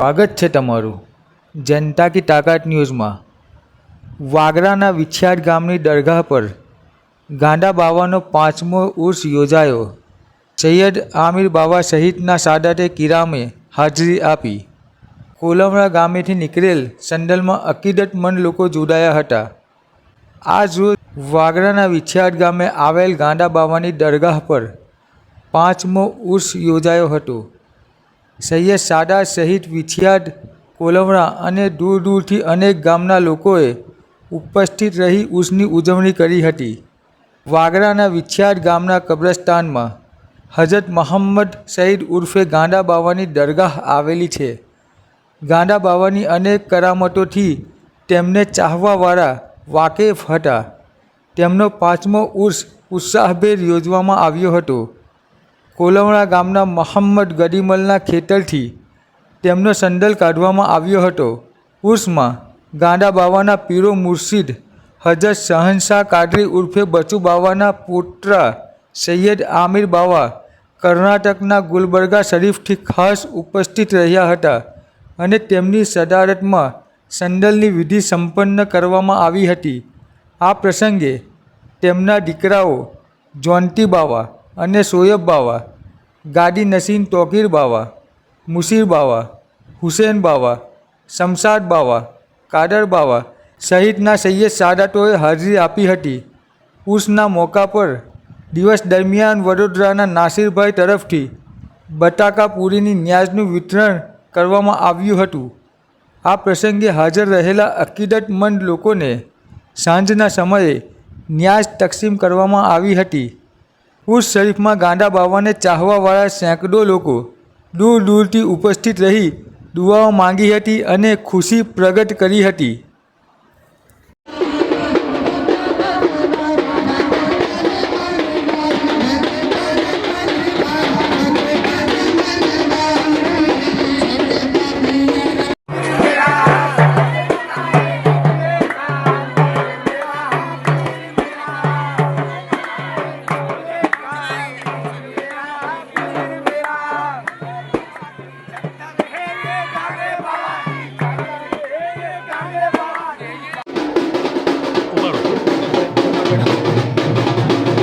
સ્વાગત છે તમારું જનતા કી તાકાત ન્યૂઝમાં. વાગરાના વિછિયાડ ગામની દરગાહ પર ગાંડા બાવાનો પાંચમો ઉર્સ યોજાયો. સૈયદ આમિર બાવા સહિતના સાદાતે કિરામે હાજરી આપી. કોલમરા ગામેથી નીકળેલ સંડલમાં અકીદતમંદ લોકો જોડાયા હતા. આજ રોજ વાગરાના વિછિયાડ ગામે આવેલ ગાંડા બાવાની દરગાહ પર પાંચમો ઉર્સ યોજાયો હતો. સૈયદ સાડા સહિત વિછિયાદ કોલવણા અને દૂર દૂરથી અનેક ગામના લોકોએ ઉપસ્થિત રહી ઉર્સની ઉજવણી કરી હતી. વાગરાના વિછિયાદ ગામના કબ્રસ્તાનમાં હજરત મોહમ્મદ સઈદ ઉર્ફે ગાંડા બાવાની દરગાહ આવેલી છે. ગાંડા બાવાની અનેક કરામતોથી તેમને ચાહવાવાળા વાકેફ હતા. તેમનો પાંચમો ઉર્સ ઉત્સાહભેર યોજવામાં આવ્યો હતો. કોલવણા ગામના મોહમ્મદ ગડીમલના ખેતરથી તેમનો સંદલ કાઢવામાં આવ્યો હતો. ઉર્સમાં ગાંડા બાવાના પીરો મુર્શિદ હજરત શહનશાહ કાદરી ઉર્ફે બચુ બાવાના પુત્ર સૈયદ આમિર બાવા કર્ણાટકના ગુલબર્ગા શરીફથી ખાસ ઉપસ્થિત રહ્યા હતા અને તેમની સદારતમાં સંદલની વિધિ સંપન્ન કરવામાં આવી હતી. આ પ્રસંગે તેમના દીકરાઓ જોન્ટી બાવા અને શોએબ બાવા ગાડી નસીન તોકીર બાવા મુસીર બાવા, હુસેન બાવા, શમશાદ બાવા, કાદર બાવા સહિતના સૈયદ સાદાતોએ હાજરી આપી હતી. ઉર્સના મોકા પર દિવસ દરમિયાન વડોદરાના નાસિરભાઈ તરફથી બટાકા પૂરીની ન્યાજનું વિતરણ કરવામાં આવ્યું હતું. આ પ્રસંગે હાજર રહેલા અકીદતમંદ લોકોને સાંજના સમયે ન્યાજ તકસીમ કરવામાં આવી હતી. ઉર્સ શરીફમાં ગાંડા બાવાને ચાહવાવાળા સેંકડો લોકો દૂર દૂરથી ઉપસ્થિત રહી દુઆઓ માંગી હતી અને ખુશી પ્રગટ કરી હતી.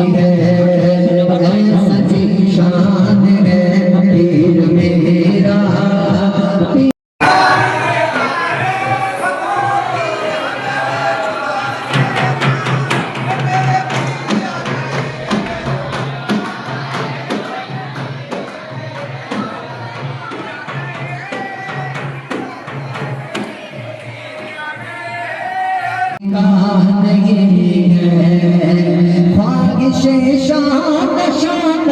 Amen. शान शान